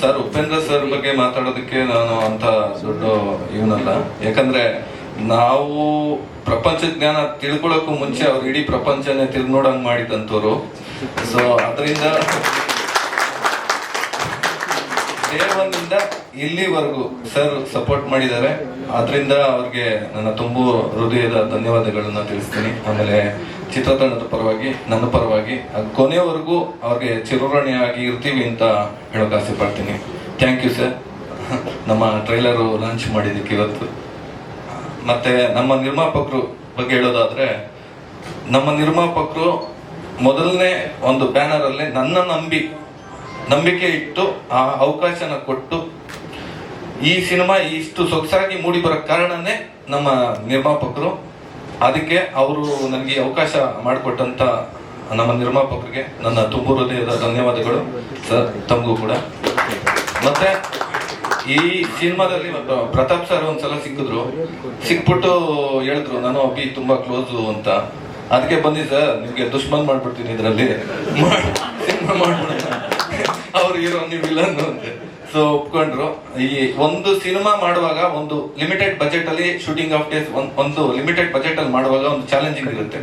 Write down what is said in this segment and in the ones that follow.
Sir, Upendra sir ಬಗ್ಗೆ ಮಾತಾಡೋದಕ್ಕೆ ನಾನು ಅಂತ ದೊಡ್ಡ ಇವನಲ್ಲ. ಯಾಕಂದ್ರೆ ನಾವು ಪ್ರಪಂಚ ಜ್ಞಾನ ತಿಳ್ಕೊಳಕ್ಕೂ ಮುಂಚೆ ಅವ್ರು ಇಡೀ ಪ್ರಪಂಚನೇ ತಿರ್ಗಿ ನೋಡಂಗ್ ಮಾಡಿದಂತವ್ರು ಸೊ ಅದರಿಂದ ದೇವನಿಂದ ಇಲ್ಲಿವರೆಗೂ ಸರ್ ಸಪೋರ್ಟ್ ಮಾಡಿದ್ದಾರೆ. ಅದರಿಂದ ಅವ್ರಿಗೆ ನನ್ನ ತುಂಬು ಹೃದಯದ ಧನ್ಯವಾದಗಳನ್ನ ತಿಳಿಸ್ತೀನಿ. ಆಮೇಲೆ ಚಿತ್ರತಂಡದ ಪರವಾಗಿ, ನನ್ನ ಪರವಾಗಿ ಕೊನೆಯವರೆಗೂ ಅವ್ರಿಗೆ ಚಿರಋಣಿಯಾಗಿ ಇರ್ತೀವಿ ಅಂತ ಹೇಳೋಕೆ ಆಸೆ ಪಡ್ತೀನಿ. ಥ್ಯಾಂಕ್ ಯು ಸರ್ ನಮ್ಮ ಟ್ರೈಲರು ಲಾಂಚ್ ಮಾಡಿದ್ದಕ್ಕೆ ಇವತ್ತು. ಮತ್ತೆ ನಮ್ಮ ನಿರ್ಮಾಪಕರು ಬಗ್ಗೆ ಹೇಳೋದಾದರೆ, ನಮ್ಮ ನಿರ್ಮಾಪಕರು ಮೊದಲನೇ ಒಂದು ಬ್ಯಾನರ್ ಅಲ್ಲಿ ನನ್ನ ನಂಬಿ, ನಂಬಿಕೆ ಇಟ್ಟು, ಆ ಅವಕಾಶನ ಕೊಟ್ಟು, ಈ ಸಿನಿಮಾ ಇಷ್ಟು ಸೊಗಸಾಗಿ ಮೂಡಿ ಬರೋ ಕಾರಣನೇ ನಮ್ಮ ನಿರ್ಮಾಪಕರು. ಅದಕ್ಕೆ ಅವರು ನನಗೆ ಅವಕಾಶ ಮಾಡಿಕೊಟ್ಟಂತ ನಮ್ಮ ನಿರ್ಮಾಪಕರಿಗೆ ನನ್ನ ತುಂಬು ಹೃದಯದ ಧನ್ಯವಾದಗಳು, ಸರ್, ತಮಗೂ ಕೂಡ. ಮತ್ತೆ ಈ ಸಿನಿಮಾದಲ್ಲಿ ಪ್ರತಾಪ್ ಸರ್ ಒಂದ್ಸಲ ಸಿಕ್ಕಿದ್ರು. ಸಿಕ್ಬಿಟ್ಟು ಹೇಳಿದ್ರು, ನಾನು ಅಭಿ ತುಂಬಾ ಕ್ಲೋಸ್ ಅಂತ. ಅದಕ್ಕೆ ಬಂದಿ ಸರ್, ನಿಮ್ಗೆ ದುಶ್ಮನ್ ಮಾಡ್ಬಿಡ್ತೀನಿ ಇದರಲ್ಲಿ. ಸಿನಿಮಾ ಮಾಡ್ಬಿಡೋಣ. ಅವ್ರು ಇರೋ ನೀವು ಇಲ್ಲ ಅಂತ. ಸೊ ಒಪ್ಕೊಂಡ್ರು. ಈ ಒಂದು ಸಿನಿಮಾ ಮಾಡುವಾಗ ಒಂದು ಲಿಮಿಟೆಡ್ ಬಜೆಟ್ ಅಲ್ಲಿ ಶೂಟಿಂಗ್ ಆಫ್ ಡೇಸ್ ಒಂದು ಲಿಮಿಟೆಡ್ ಬಜೆಟ್ ಅಲ್ಲಿ ಮಾಡುವಾಗ ಒಂದು ಚಾಲೆಂಜಿಂಗ್ ಇರುತ್ತೆ.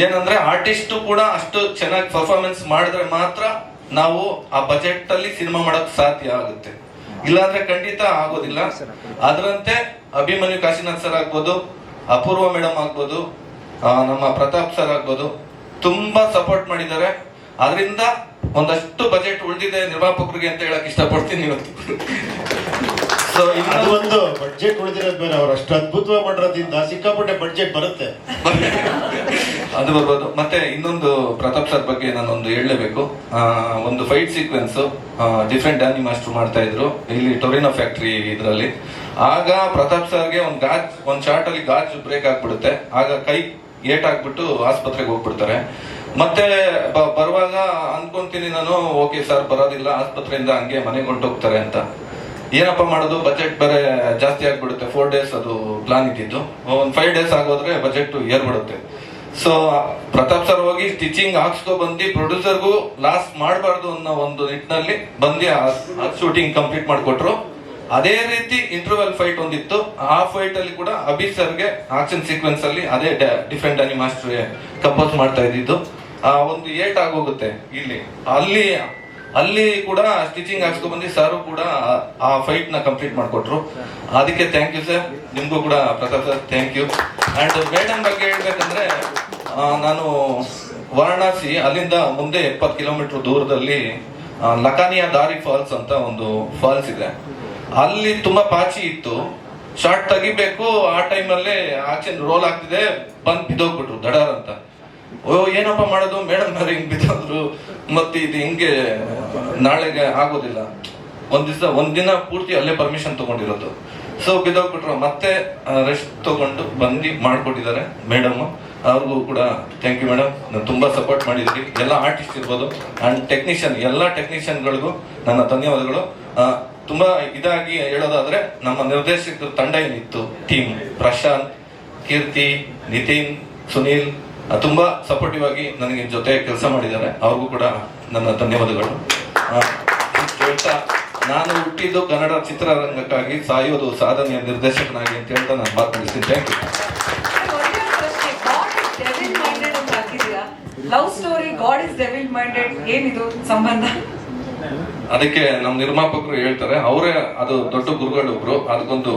ಏನಂದ್ರೆ ಆರ್ಟಿಸ್ಟ್ ಕೂಡ ಅಷ್ಟು ಚೆನ್ನಾಗಿ ಪರ್ಫಾರ್ಮೆನ್ಸ್ ಮಾಡಿದ್ರೆ ಮಾತ್ರ ನಾವು ಆ ಬಜೆಟ್ ಅಲ್ಲಿ ಸಿನಿಮಾ ಮಾಡಕ್ ಸಾಧ್ಯ ಆಗುತ್ತೆ. ಇಲ್ಲಾಂದ್ರೆ ಖಂಡಿತ ಆಗೋದಿಲ್ಲ. ಅದರಂತೆ ಅಭಿಮನ್ಯು ಕಾಶಿನಾಥ್ ಸರ್ ಆಗ್ಬೋದು, ಅಪೂರ್ವ ಮೇಡಮ್ ಆಗ್ಬೋದು ನಮ್ಮ ಪ್ರತಾಪ್ ಸರ್ ಆಗ್ಬೋದು, ತುಂಬಾ ಸಪೋರ್ಟ್ ಮಾಡಿದ್ದಾರೆ. ಅದರಿಂದ ಒಂದಷ್ಟು ಬಜೆಟ್ ಉಳಿದಿದೆ ನಿರ್ಮಾಪಕರಿಗೆ ಅಂತ ಹೇಳಕ್ ಇಷ್ಟಪಡ್ತೀನಿ ಇವತ್ತು. ಸೊ ಅದು ಒಂದು ಬಡ್ಜೆಟ್ ಉಳಿದಿರೋದು ಬೇರೆ ಅವ್ರು ಅಷ್ಟು ಅದ್ಭುತವಾಗಿ ಮಾಡಿರೋದ್ರಿಂದ ಸಿಕ್ಕಾಪಟ್ಟೆ ಬಜೆಟ್ ಬರುತ್ತೆ. ಅದು ಬರ್ಬೋದು. ಮತ್ತೆ ಇನ್ನೊಂದು ಪ್ರತಾಪ್ ಸರ್ ಬಗ್ಗೆ ನಾನೊಂದು ಹೇಳಲೇಬೇಕು. ಒಂದು fight sequence different Danny master ಮಾಡ್ತಾ ಇದ್ರು. ಇಲ್ಲಿ ಟೊರಿನೋ ಫ್ಯಾಕ್ಟ್ರಿ ಇದರಲ್ಲಿ. ಆಗ ಪ್ರತಾಪ್ ಸರ್ಗೆ ಒಂದು ಗಾಜ್ ಒಂದು ಶಾರ್ಟ್ ಅಲ್ಲಿ ಗಾಜ್ ಬ್ರೇಕ್ ಆಗ್ಬಿಡುತ್ತೆ. ಆಗ ಕೈ ಏಟ್ ಆಗ್ಬಿಟ್ಟು ಆಸ್ಪತ್ರೆಗೆ ಹೋಗ್ಬಿಡ್ತಾರೆ. ಮತ್ತೆ ಬರುವಾಗ ಅನ್ಕೊಂತೀನಿ ನಾನು, ಓಕೆ ಸರ್, ಬರೋದಿಲ್ಲ, ಆಸ್ಪತ್ರೆಯಿಂದ ಹಂಗೆ ಮನೆಗೆ ಹೊಂಟೋಗ್ತಾರೆ ಅಂತ. ಏನಪ್ಪ ಮಾಡೋದು ಬಜೆಟ್ ಬೇರೆ ಜಾಸ್ತಿ ಆಗಿಬಿಡುತ್ತೆ ಫೋರ್ ಡೇಸ್ ಅದು ಪ್ಲಾನ್ ಇದ್ದಿದ್ದು. ಒಂದು ಫೈವ್ ಡೇಸ್ ಆಗೋದ್ರೆ ಬಜೆಟ್ ಏರ್ಬಿಡುತ್ತೆ. ಸೊ ಪ್ರತಾಪ್ ಸರ್ ಹೋಗಿ ಸ್ಟಿಚಿಂಗ್ ಹಾಕ್ಸ್ಕೊ ಬಂದು ಪ್ರೊಡ್ಯೂಸರ್ಗೂ ಲಾಸ್ ಮಾಡಬಾರ್ದು ಅನ್ನೋ ಒಂದು ನಿಟ್ಟಿನಲ್ಲಿ ಬಂದು ಶೂಟಿಂಗ್ ಕಂಪ್ಲೀಟ್ ಮಾಡಿಕೊಟ್ರು. ಅದೇ ರೀತಿ ಇಂಟರ್ವಲ್ ಫೈಟ್ ಒಂದಿತ್ತು. ಆ ಫೈಟ್ ಅಲ್ಲಿ ಕೂಡ ಅಭಿ ಸರ್ಗೆ ಆಕ್ಷನ್ ಸೀಕ್ವೆನ್ಸ್ ಅಲ್ಲಿ ಅದೇ ಡಿಫ್ರೆಂಟ್ ಅನಿ ಮಾಸ್ಟರ್ ಕಂಪೋಸ್ ಮಾಡ್ತಾ ಇದ್ದಿದ್ದು. ಆ ಒಂದು ಏಟ್ ಆಗೋಗುತ್ತೆ ಇಲ್ಲಿ. ಅಲ್ಲಿ ಅಲ್ಲಿ ಕೂಡ ಸ್ಟಿಚಿಂಗ್ ಹಾಕ್ಸ್ಕೊ ಬಂದು ಸರ್ ಕೂಡ ಆ- ಫೈಟ್ನ ಕಂಪ್ಲೀಟ್ ಮಾಡಿಕೊಟ್ರು. ಅದಕ್ಕೆ ಥ್ಯಾಂಕ್ ಯು ಸರ್ ನಿಮಗೂ ಕೂಡ Pratap sir thank you and madam ಬಗ್ಗೆ ಹೇಳ್ಬೇಕಂದ್ರೆ ನಾನು ವಾರಣಾಸಿ ಅಲ್ಲಿಂದ ಮುಂದೆ ಎಪ್ಪತ್ತು ಕಿಲೋಮೀಟರ್ ದೂರದಲ್ಲಿ ಲಕಾನಿಯಾ ದಾರಿ ಫಾಲ್ಸ್ ಅಂತ ಒಂದು ಫಾಲ್ಸ್ ಇದೆ. ಅಲ್ಲಿ ತುಂಬಾ ಪಾಚಿ ಇತ್ತು. ಶಾರ್ಟ್ ತೆಗಿಬೇಕು, ಆ ಟೈಮಲ್ಲೇ ಆಚೆ ರೋಲ್ ಆಗ್ತಿದೆ, ಬಂದ್ ಬಿದ್ದೋಗ್ಬಿಟ್ರು, ದಡಾರ್ ಅಂತ. ಓ, ಏನಪ್ಪ ಮಾಡೋದು? ಮೇಡಮ್ ಅವ್ರು ಹಿಂಗ್ ಬಿದ್ದಾದ್ರು. ಮತ್ತೆ ಇದು ಹಿಂಗೆ ನಾಳೆಗೆ ಆಗೋದಿಲ್ಲ. ಒಂದ್ ದಿವಸ ಒಂದಿನ ದಿನ ಪೂರ್ತಿ ಅಲ್ಲೇ ಪರ್ಮಿಷನ್ ತಗೊಂಡಿರೋದು. ಸೊ ಬಿದ್ದೋಗ್ಬಿಟ್ರು. ಮತ್ತೆ ರೆಸ್ಟ್ ತಗೊಂಡು ಬಂದು ಮಾಡ್ಕೊಟ್ಟಿದ್ದಾರೆ ಮೇಡಮ್. ಅವ್ರಿಗೂ ಕೂಡ ಥ್ಯಾಂಕ್ ಯು ಮೇಡಮ್. ನಾನು ತುಂಬ ಸಪೋರ್ಟ್ ಮಾಡಿದ್ರಿ ಎಲ್ಲ ಆರ್ಟಿಸ್ಟ್ ಇರ್ಬೋದು. ಆ್ಯಂಡ್ ಟೆಕ್ನಿಷಿಯನ್ ಎಲ್ಲ ಟೆಕ್ನಿಷಿಯನ್ಗಳಿಗೂ ನನ್ನ ಧನ್ಯವಾದಗಳು. ತುಂಬ ಇದಾಗಿ ಹೇಳೋದಾದರೆ, ನಮ್ಮ ನಿರ್ದೇಶಕರ ತಂಡ ಏನಿತ್ತು? ಟೀಮ್ ಪ್ರಶಾಂತ್, ಕೀರ್ತಿ, ನಿತಿನ್, ಸುನೀಲ್ ತುಂಬಾ ಸಪೋರ್ಟಿವ್ ಆಗಿ ನನಗೆ ಜೊತೆ ಕೆಲಸ ಮಾಡಿದ್ದಾರೆ. ಅವ್ರಿಗೂ ಕೂಡ ನನ್ನ ಧನ್ಯವಾದಗಳು. ಹೇಳ್ತಾ ನಾನು ಹುಟ್ಟಿದ್ದು ಕನ್ನಡ ಚಿತ್ರರಂಗಕ್ಕಾಗಿ ಸಾಯೋದು ಸಾಧನೆಯ ನಿರ್ದೇಶಕನಾಗಿ ಅಂತ ಹೇಳ್ತಾ ನಾನು ಮಾತನಾಡಿಸ್ತೀನಿ thank you love story god is devil minded ಏನಿದು ಸಂಬಂಧ? ಅದಕ್ಕೆ ನಮ್ಮ ನಿರ್ಮಾಪಕರು ಹೇಳ್ತಾರೆ ಅವರೇ ಅದು ದೊಡ್ಡ ಗುರುಗಳು ಒಬ್ರು ಅದಕ್ಕೊಂದು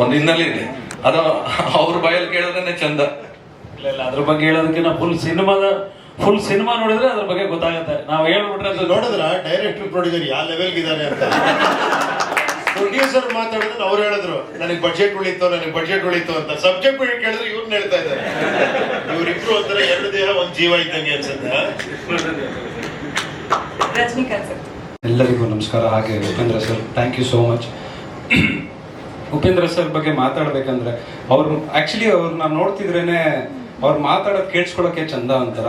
ಒಂದು ಹಿನ್ನೆಲೆ ಇದೆ. ಅದು ಅವ್ರ ಬಾಯಲ್ಲಿ ಕೇಳಿದ್ರೆ ಚಂದ. ಇಲ್ಲ ಇಲ್ಲ ಅದ್ರ ಬಗ್ಗೆ ಹೇಳೋದಕ್ಕಿಂತ ಫುಲ್ ಸಿನಿಮಾದ ಫುಲ್ ಸಿನಿಮಾ ನೋಡಿದ್ರೆ ಅದ್ರ ಬಗ್ಗೆ ಗೊತ್ತಾಗುತ್ತೆ. ನಾವು ಹೇಳ್ಬಿಟ್ರೆ ಅದು ನೋಡಿದ್ರ? ಡೈರೆಕ್ಟರ್ ಪ್ರೊಡ್ಯೂಸರ್ ಯಾವ ಲೆವೆಲ್ಗೆ ಇದ್ದಾರೆ ಅಂತ. ಪ್ರೊಡ್ಯೂಸರ್ ಮಾತಾಡಿದ್ರೆ ಅವ್ರು ಹೇಳಿದ್ರು ನನಗೆ ಬಜೆಟ್ ಉಳಿತು ನನಗೆ ಬಜೆಟ್ ಉಳಿತು ಅಂತ. ಸಬ್ಜೆಕ್ಟ್ ಕೇಳಿದ್ರೆ ಇವ್ರು ಹೇಳ್ತಾ ಇದ್ದಾರೆ. ಇವ್ರಿಬ್ರು ಒಂಥರ ಎರಡು ದೇಹ ಒಂದು ಜೀವ ಇದ್ದಂಗೆ ಅನ್ಸುತ್ತೆ ರಜನಿಕಾಂತ್ ಸರ್. ಎಲ್ಲರಿಗೂ ನಮಸ್ಕಾರ. ಹಾಗೆ Upendra sir thank you so much Upendra sir ಬಗ್ಗೆ ಮಾತಾಡ್ಬೇಕಂದ್ರೆ ಅವ್ರು ಆಕ್ಚುಲಿ ಅವ್ರನ್ನ ನೋಡ್ತಿದ್ರೇನೆ ಅವ್ರು ಮಾತಾಡೋದು ಕೇಳಿಸ್ಕೊಳಕ್ಕೆ ಚಂದ ಅಂತಾರ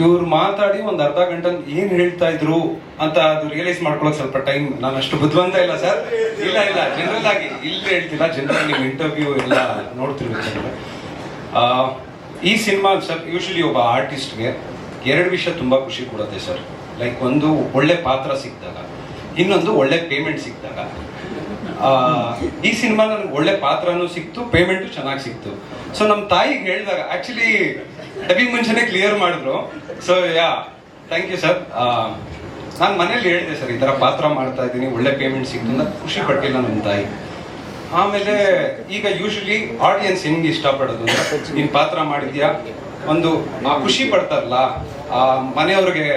ಇವ್ರು ಮಾತಾಡಿ ಒಂದು ಅರ್ಧ ಗಂಟೆ ಏನ್ ಹೇಳ್ತಾ ಇದ್ರು ಅಂತ ಅದು ರಿಯಲೈಸ್ ಮಾಡ್ಕೊಳಕ್ ಸ್ವಲ್ಪ ಟೈಮ್ ನಾನು ಅಷ್ಟು ಬುದ್ಧಿವಂತ ಇಲ್ಲ ಸರ್. ಇಲ್ಲ ಇಲ್ಲ ಜನರಲ್ ಆಗಿ ಇಲ್ಲಿ ಹೇಳ್ತಿಲ್ಲ ಜನರಲ್ ನೀವು ಇಂಟರ್ವ್ಯೂ ಎಲ್ಲ ನೋಡ್ತಿರ್ಬೇಕು ಈ ಸಿನಿಮಾ ಸರ್ ಯೂಶಲಿ ಒಬ್ಬ ಆರ್ಟಿಸ್ಟ್ಗೆ ಎರಡು ವಿಷಯ ತುಂಬಾ ಖುಷಿ ಕೊಡುತ್ತೆ ಸರ್. ಲೈಕ್ ಒಂದು ಒಳ್ಳೆ ಪಾತ್ರ ಸಿಕ್ಕಿದಾಗ, ಇನ್ನೊಂದು ಒಳ್ಳೆ ಪೇಮೆಂಟ್ ಸಿಕ್ಕಿದಾಗ. ಈ ಸಿನಿಮಾ ನನಗೆ ಒಳ್ಳೆ ಪಾತ್ರನೂ ಸಿಕ್ತು ಪೇಮೆಂಟು ಚೆನ್ನಾಗಿ ಸಿಕ್ತು. ಸೊ ನಮ್ಮ ತಾಯಿಗೆ ಹೇಳಿದಾಗ ಆಕ್ಚುಲಿ ಡಬ್ಬಿ ಮುಂಚೆನೆ ಕ್ಲಿಯರ್ ಮಾಡಿದ್ರು. So yeah thank you sir ನಾನು ಮನೇಲಿ ಹೇಳಿದೆ ಸರ್ ಈ ಥರ ಪಾತ್ರ ಮಾಡ್ತಾ ಇದ್ದೀನಿ, ಒಳ್ಳೆ ಪೇಮೆಂಟ್ ಸಿಗ್ತು ಅಂತ ಖುಷಿ ಪಟ್ಟಿಲ್ಲ ನಮ್ಮ ತಾಯಿ. ಆಮೇಲೆ, ಈಗ ಯೂಶಲಿ ಆಡಿಯನ್ಸ್ ಹೆಂಗೆ ಇಷ್ಟಪಡೋದು ನೀನ್ ಪಾತ್ರ ಮಾಡಿದ್ಯಾ? ಒಂದು, ಆ, ಖುಷಿ ಪಡ್ತಾರಲ್ಲ, ಆ, ಮನೆಯವ್ರಿಗೆ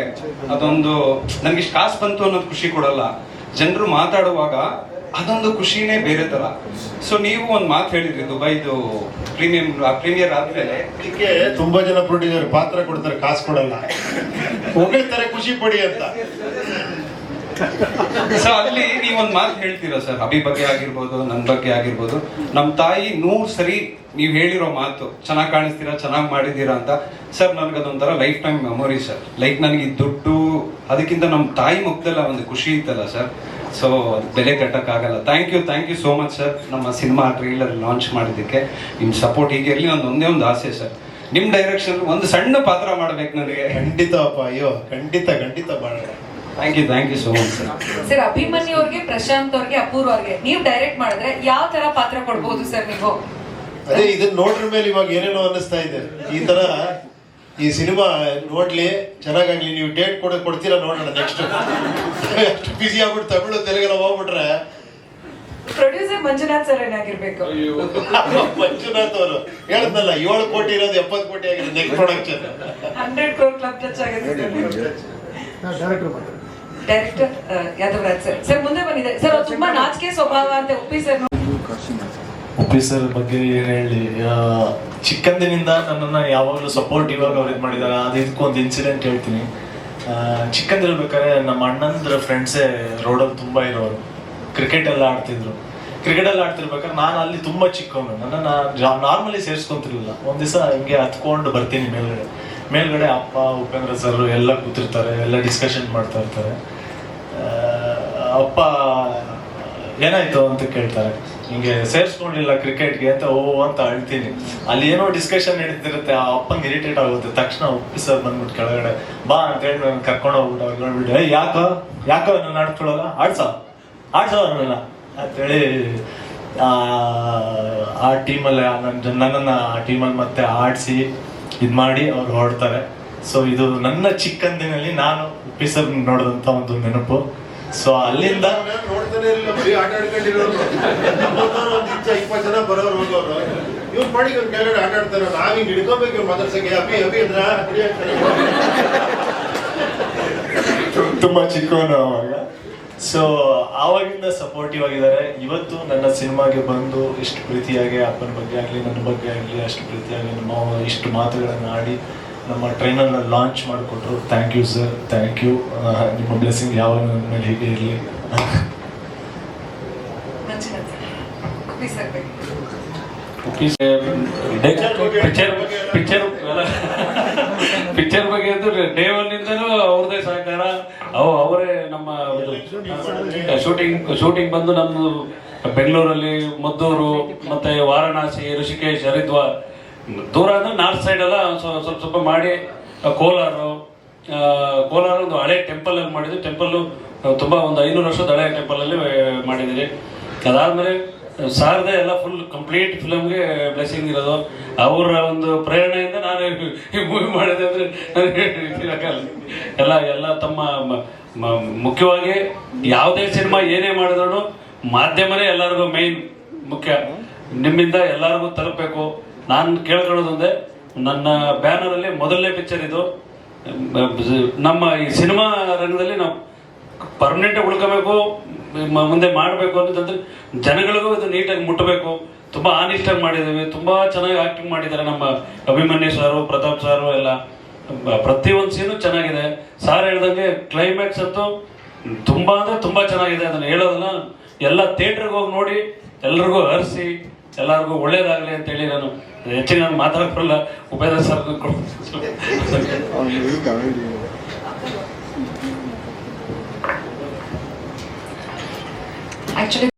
ಅದೊಂದು ನನಗೆ ಇಷ್ಟು ಕಾಸು ಬಂತು ಅನ್ನೋದು ಖುಷಿ ಕೊಡಲ್ಲ. ಜನರು ಮಾತಾಡುವಾಗ ಅದೊಂದು ಖುಷಿನೇ ಬೇರೆ ತರ. ಸೊ ನೀವು ಒಂದು ಮಾತು ಹೇಳಿದ್ರಿ ದುಬೈದು ಪ್ರೀಮಿಯಂ ಪ್ರೀಮಿಯರ್ ಆದ್ಮೇಲೆ. ಅದಕ್ಕೆ ತುಂಬಾ ಜನ ಪ್ರೊಡ್ಯೂಸರ್ ಪಾತ್ರ ಕೊಡ್ತಾರೆ ಕಾಸು ಕೊಡಲ್ಲ. ಹೋಗಿರ್ತಾರೆ ಖುಷಿ ಪಡಿ ಅಂತ. ಸೊ ಅಲ್ಲಿ ನೀವು ಒಂದು ಮಾತು ಹೇಳ್ತೀರಾ ಸರ್? ಅಭಿ ಬಗ್ಗೆ ಆಗಿರ್ಬೋದು ನನ್ನ ಬಗ್ಗೆ ಆಗಿರ್ಬೋದು. ನಮ್ಮ ತಾಯಿ ನೂರ್ ಸರಿ ನೀವು ಹೇಳಿರೋ ಮಾತು ಚೆನ್ನಾಗಿ ಕಾಣಿಸ್ತೀರಾ ಚೆನ್ನಾಗಿ ಮಾಡಿದ್ದೀರಾ ಅಂತ. ಸರ್ ನನಗೆ ಅದೊಂಥರ life time memory sir like ನನಗೆ ದುಡ್ಡು ಅದಕ್ಕಿಂತ ನಮ್ಮ ತಾಯಿ ಮುಖದಲ್ಲ ಒಂದು ಖುಷಿ ಇತ್ತಲ್ಲ ಸರ್ ಸೊ ಅದು ಬೆಲೆ ಕಟ್ಟಕ್ಕಾಗಲ್ಲ. Thank you thank you so much sir ನಮ್ಮ ಸಿನಿಮಾ ಟ್ರೈಲರ್ ಲಾಂಚ್ ಮಾಡಿದ್ದಕ್ಕೆ. ನಿಮ್ಮ ಸಪೋರ್ಟ್ ಹೀಗೆ ಇರಲಿ ನಂದು ಒಂದೇ ಒಂದು ಆಸೆ ಸರ್ ನಿಮ್ಮ ಡೈರೆಕ್ಷನ್ ಒಂದು ಸಣ್ಣ ಪಾತ್ರ ಮಾಡ್ಬೇಕು ನನಗೆ. ಖಂಡಿತ ಅಪ್ಪ ಅಯ್ಯೋ ಖಂಡಿತ ಖಂಡಿತ ಮಾಡೋಣ thank you thank you so much sir sir Abhimanyu ಅವ್ರಿಗೆ ಪ್ರಶಾಂತ್ ಅವ್ರಿಗೆ ಅಪೂರ್ವ ಅವ್ರಿಗೆ ನೀವು ಡೈರೆಕ್ಟ್ ಮಾಡಿದ್ರೆ ಯಾವ ತರ ಪಾತ್ರ ಕೊಡ್ಬೋದು ಸರ್ ನೀವು? ಅದೇ ಇದನ್ನ ನೋಡ್ರ ಮೇಲೆ ಇವಾಗ ಏನೇನೋ ಅನ್ನಿಸ್ತಾ ಇದೆ. ಈ ತರ ಈ ಸಿನಿಮಾ ನೋಡ್ಲಿ ಚೆನ್ನಾಗಾಗ್ಲಿ ನೀವು ಡೇಟ್ ಕೊಡ ಕೊಡ್ತೀರಾ ನೋಡೋಣ ನೆಕ್ಸ್ಟ್ ಅಷ್ಟು ಬಿಸಿ ಆಗ್ಬಿಟ್ಟು ತಮಿಳು ತೆಲುಗೆಲ್ಲ ಹೋಗ್ಬಿಟ್ರೆ. ಪ್ರೊಡ್ಯೂಸರ್ ಮಂಜುನಾಥ್ ಸರ್ ಏನಾಗಿರ್ಬೇಕು? ಮಂಜುನಾಥ್ ಅವರು ಹೇಳದ್ನಲ್ಲ ಏಳು ಕೋಟಿ ಇರೋದು ಎಪ್ಪತ್ತು ಕೋಟಿ ಆಗಿದೆ next production hundred crore club touch ಆಗಿದೆ ಡೈರೆಕ್ಟರ್ ಯಾದವರಾಜ್ ಸರ್ ಸರ್ ಮುಂದೆ ಬಂದಿದೆ. ಸರ್ ಅವ್ರು ತುಂಬಾ ನಾಚಿಕೆ ಸ್ವಭಾವ ಅಂತ ಒಪ್ಪಿ ಸರ್ ಉಪ್ಪಿ ಬಗ್ಗೆ ಏನ್ ಹೇಳಿ? ಚಿಕ್ಕಂದಿನಿಂದ ನನ್ನನ್ನ ಯಾವಾಗಲೂ ಸಪೋರ್ಟ್ ಇವಾಗ ಅವ್ರು ಇದು ಮಾಡಿದ್ದಾರೆ ಅದು ಇದಕ್ಕೊಂದು ಇನ್ಸಿಡೆಂಟ್ ಹೇಳ್ತೀನಿ. ಚಿಕ್ಕಂದಿರ್ಬೇಕಾದ್ರೆ ನಮ್ಮ ಅಣ್ಣಂದ್ರ ಫ್ರೆಂಡ್ಸೇ ರೋಡಲ್ಲಿ ತುಂಬ ಇರೋರು. ಕ್ರಿಕೆಟ್ ಎಲ್ಲ ಆಡ್ತಿದ್ರು. ಕ್ರಿಕೆಟ್ ಎಲ್ಲ ಆಡ್ತಿರ್ಬೇಕಾದ್ರೆ ನಾನು ಅಲ್ಲಿ ತುಂಬ ಚಿಕ್ಕವನು. ನಾನು ನಾರ್ಮಲಿ ಸೇರಿಸ್ಕೊಂತಿರ್ಲಿಲ್ಲ. ಒಂದು ದಿವಸ ಹಿಂಗೆ ಹತ್ಕೊಂಡು ಬರ್ತೀನಿ ಮೇಲ್ಗಡೆ. ಮೇಲ್ಗಡೆ ಅಪ್ಪ, ಉಪೇಂದ್ರ ಸರ್ ಎಲ್ಲ ಕೂತಿರ್ತಾರೆ, ಎಲ್ಲ ಡಿಸ್ಕಷನ್ ಮಾಡ್ತಾ ಇರ್ತಾರೆ. ಅಪ್ಪ, ಏನಾಯ್ತು ಅಂತ ಕೇಳ್ತಾರೆ. ಹಿಂಗೆ ಸೇರ್ಸ್ಕೊಂಡಿಲ್ಲ ಕ್ರಿಕೆಟ್ಗೆ ಅಂತ ಓ ಅಂತ ಅಳ್ತೀನಿ. ಅಲ್ಲಿ ಏನೋ ಡಿಸ್ಕಷನ್ ನಡೀತಿರುತ್ತೆ ಆ ಅಪ್ಪಂಗೆ ಇರಿಟೇಟ್ ಆಗುತ್ತೆ. ತಕ್ಷಣ ಉಪ್ಪಿ ಸರ್ ಬಂದ್ಬಿಟ್ಟು ಕೆಳಗಡೆ ಬಾ ಅಂತ ಹೇಳಿ ನಾನು ಕರ್ಕೊಂಡು ಹೋಗ್ಬಿಟ್ಟು ಅವ್ರು ಹೇಳ್ಬಿಟ್ಟು ಯಾಕೋ? ಯಾಕೋ ನಾನು ಆಡ್ಕೊಳಲ್ಲ ಆಡ್ಸೋ? ಆಡ್ಸೋ ನನ್ನ ಅಂತೇಳಿ ಆ, ಟೀಮಲ್ಲಿ ನನ್ನ ನನ್ನನ್ನು ಆ ಟೀಮಲ್ಲಿ ಮತ್ತೆ ಆಡಿಸಿ ಇದು ಮಾಡಿ ಅವ್ರು ಹೊರಡ್ತಾರೆ. ಸೊ ಇದು ನನ್ನ ಚಿಕ್ಕಂದಿನಲ್ಲಿ ನಾನು ಉಪ್ಪಿ ಸರ್ ನೋಡಿದಂಥ ಒಂದು ನೆನಪು. ಸೊ ಅಲ್ಲಿಂದ ನೋಡ್ತಾನೆ ಇಲ್ಲ ಬರೀ ಆಟ ಆಡ್ಕೊಂಡಿರೋರು. ಇಪ್ಪತ್ತು ಜನ ಬರೋರು ಹೋಗೋರು. ಇವ್ರು ಮಾಡಿ ಇವ್ರು ಕೆಳಗಡೆ ಆಟ ಆಡ್ತಾರೆ. ನಾವ್ ಹಿಂಗ್ ಹಿಡ್ಕೋಬೇಕು ಇವ್ರು ಮಾತಾಡ್ಸಕ್ಕೆ. ಅಭಿ ಅಭಿ ಅಂದ್ರ. ತುಂಬಾ ಚಿಕ್ಕವನು ಅವಾಗ. ಸೊ ಆವಾಗಿಂದ ಸಪೋರ್ಟಿವ್ ಆಗಿದ್ದಾರೆ. ಇವತ್ತು ನನ್ನ ಸಿನಿಮಾಗೆ ಬಂದು ಇಷ್ಟು ಪ್ರೀತಿಯಾಗಿ ಅಪ್ಪನ ಬಗ್ಗೆ ಆಗಲಿ ನನ್ನ ಬಗ್ಗೆ ಆಗಲಿ ಅಷ್ಟು ಪ್ರೀತಿಯಾಗಿ ನಮ್ಮ ಇಷ್ಟು ಮಾತುಗಳನ್ನು ಆಡಿ ನಮ್ಮ ಟ್ರೈನರ್ನ ಲಾಂಚ್ ಮಾಡಿಕೊಟ್ರು. Thank you sir thank you ನಿಮ್ಮ ಬ್ಲೆಸ್ಸಿಂಗ್ ಯಾವಾಗ ನನ್ನ ಮೇಲೆ ಹೀಗೆ ಇರಲಿ? ಪಿಕ್ಚರ್ ಪಿಕ್ಚರ್ ಬಗ್ಗೆ ಅಂದ್ರೆ ಡೇ ಒನ್ ಇಂದನೂ ಅವ್ರದೇ ಸಹಕಾರ. ಅವು, ಅವರೇ ನಮ್ಮ ಶೂಟಿಂಗ್ ಶೂಟಿಂಗ್ ಬಂದು ನಮ್ದು ಬೆಂಗಳೂರಲ್ಲಿ ಮದ್ದೂರು ಮತ್ತೆ ವಾರಣಾಸಿ, ಋಷಿಕೇಶ್, ಹರಿದ್ವಾರ್. ದೂರ ಅಂದ್ರೆ ನಾರ್ತ್ ಸೈಡ್ ಎಲ್ಲ ಸ್ವಲ್ಪ ಸ್ವಲ್ಪ ಮಾಡಿ ಕೋಲಾರು ಕೋಲಾರ ಒಂದು ಹಳೆ ಟೆಂಪಲ್ ಅಲ್ಲಿ ಮಾಡಿದ್ವಿ ಟೆಂಪಲ್ ತುಂಬಾ ಒಂದು ಐನೂರು ವರ್ಷದ ಹಳೆ ಟೆಂಪಲ್ ಅಲ್ಲಿ ಮಾಡಿದಿರಿ ಅದಾದ್ಮೇಲೆ ಸಾರದೆ ಎಲ್ಲ ಫುಲ್ ಕಂಪ್ಲೀಟ್ ಫಿಲಮ್ಗೆ ಬ್ಲೆಸ್ಸಿಂಗ್ ಇರೋದು. ಅವರ ಒಂದು ಪ್ರೇರಣೆಯಿಂದ ನಾನು ಈ ಮೂವಿ ಮಾಡಿದೆ ಅಂದ್ರೆ ನನಗೆ. ಎಲ್ಲ ಎಲ್ಲ ತಮ್ಮ ಮುಖ್ಯವಾಗಿ ಯಾವುದೇ ಸಿನಿಮಾ ಏನೇ ಮಾಡಿದ್ರು ಮಾಧ್ಯಮನೇ ಎಲ್ಲರಿಗೂ ಮೈನ್ ಮುಖ್ಯ. ನಿಮ್ಮಿಂದ ಎಲ್ಲರಿಗೂ ತಲುಪಬೇಕು. ನಾನು ಕೇಳ್ಕೊಳ್ಳೋದೊಂದೆ ನನ್ನ ಬ್ಯಾನರಲ್ಲಿ ಮೊದಲನೇ ಪಿಕ್ಚರ್ ಇದು. ನಮ್ಮ ಈ ಸಿನಿಮಾ ರಂಗದಲ್ಲಿ ನಾವು ಪರ್ಮನೆಂಟ್ ಉಳ್ಕೋಬೇಕು ಮುಂದೆ ಮಾಡಬೇಕು ಅಂತಂದ್ರೆ ಜನಗಳಿಗೂ ಇದು ನೀಟಾಗಿ ಮುಟ್ಟಬೇಕು ತುಂಬಾ ಆಗಿ ಮಾಡಿದ್ದೀವಿ, ತುಂಬಾ ಚೆನ್ನಾಗಿ ಆಕ್ಟಿಂಗ್ ಮಾಡಿದ್ದಾರೆ ನಮ್ಮ ಅಭಿಮನ್ಯು ಸಾರು, ಪ್ರತಾಪ್ ಸಾರು ಎಲ್ಲ. ಪ್ರತಿಯೊಂದು ಸೀನು ಚೆನ್ನಾಗಿದೆ. ಸಾರ್ ಹೇಳ್ದಂಗೆ ಕ್ಲೈಮ್ಯಾಕ್ಸ್ ಅಂತೂ ತುಂಬಾ ಅಂದ್ರೆ ತುಂಬಾ ಚೆನ್ನಾಗಿದೆ. ಅದನ್ನ ಹೇಳೋದನ್ನ ಎಲ್ಲ ಥಿಯೇಟರ್ಗೆ ಹೋಗಿ ನೋಡಿ, ಎಲ್ರಿಗೂ ಹರಿಸಿ ಎಲ್ಲರಿಗೂ ಒಳ್ಳೇದಾಗಲಿ ಅಂತೇಳಿ ನಾನು ಹೆಚ್ಚಿನ ನಾನು ಮಾತಾಡಕ್ ಬರಲ್ಲ ಉಪೇಂದ್ರ ಸರ್